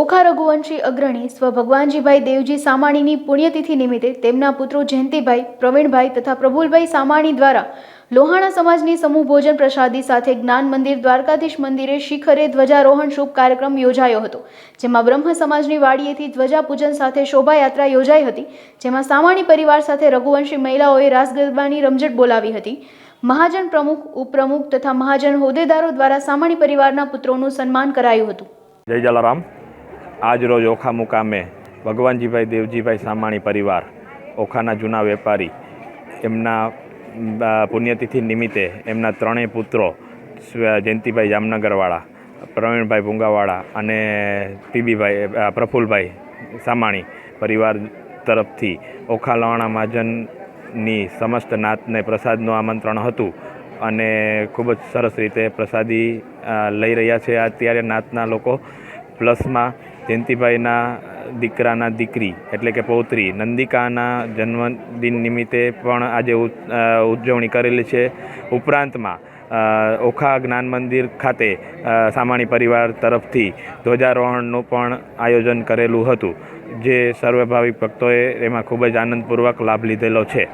ઓખા રઘુવંશી અગ્રણી સ્વ ભગવાનજીભાઈ દેવજી સામાણીની પુણ્યતિથિ નિમિત્તે તેમના પુત્રો જયંતિભાઈ, પ્રવીણભાઈ તથા પ્રભુલભાઈ સામાણી દ્વારા લોહાણા સમાજની સમૂહ ભોજન પ્રસાદી સાથે જ્ઞાન મંદિર, દ્વારકાધીશ મંદિરે શિખરે ધ્વજારોહણ શુભ કાર્યક્રમ યોજાયો હતો, જેમાં બ્રહ્મ સમાજની વાડીએથી ધ્વજા પૂજન સાથે શોભાયાત્રા યોજાઈ હતી, જેમાં સામાણી પરિવાર સાથે રઘુવંશી મહિલાઓએ રાસ ગરબાની રમઝટ બોલાવી હતી. મહાજન પ્રમુખ, ઉપપ્રમુખ તથા મહાજન હોદ્દેદારો દ્વારા સામાણી પરિવારના પુત્રોનું સન્માન કરાયું હતું. જય જલારામ. આજ રોજ ઓખા મુકામે ભગવાનજીભાઈ દેવજીભાઈ સામાણી પરિવાર, ઓખાના જૂના વેપારી, એમના પુણ્યતિથિ નિમિત્તે એમના ત્રણેય પુત્રો જયંતિભાઈ જામનગરવાળા, પ્રવીણભાઈ ભૂંગાવાળા અને પીબીભાઈ પ્રફુલભાઈ સામાણી પરિવાર તરફથી ઓખા લવાણા મહાજનની સમસ્ત નાતને પ્રસાદનું આમંત્રણ હતું અને ખૂબ જ સરસ રીતે પ્રસાદી લઈ રહ્યા છે. અત્યારે નાતના લોકો પ્લસમાં જયંતિભાઈના દીકરાના દીકરી, એટલે કે પૌત્રી, નંદિકાના જન્મદિન નિમિત્તે પણ આજે ઉજવણી કરેલી છે. ઉપરાંતમાં ઓખા જ્ઞાન મંદિર ખાતે સામાણી પરિવાર તરફથી ધ્વજારોહણનું પણ આયોજન કરેલું હતું, જે સર્વભાવિક ભક્તોએ એમાં ખૂબ જ આનંદપૂર્વક લાભ લીધેલો છે.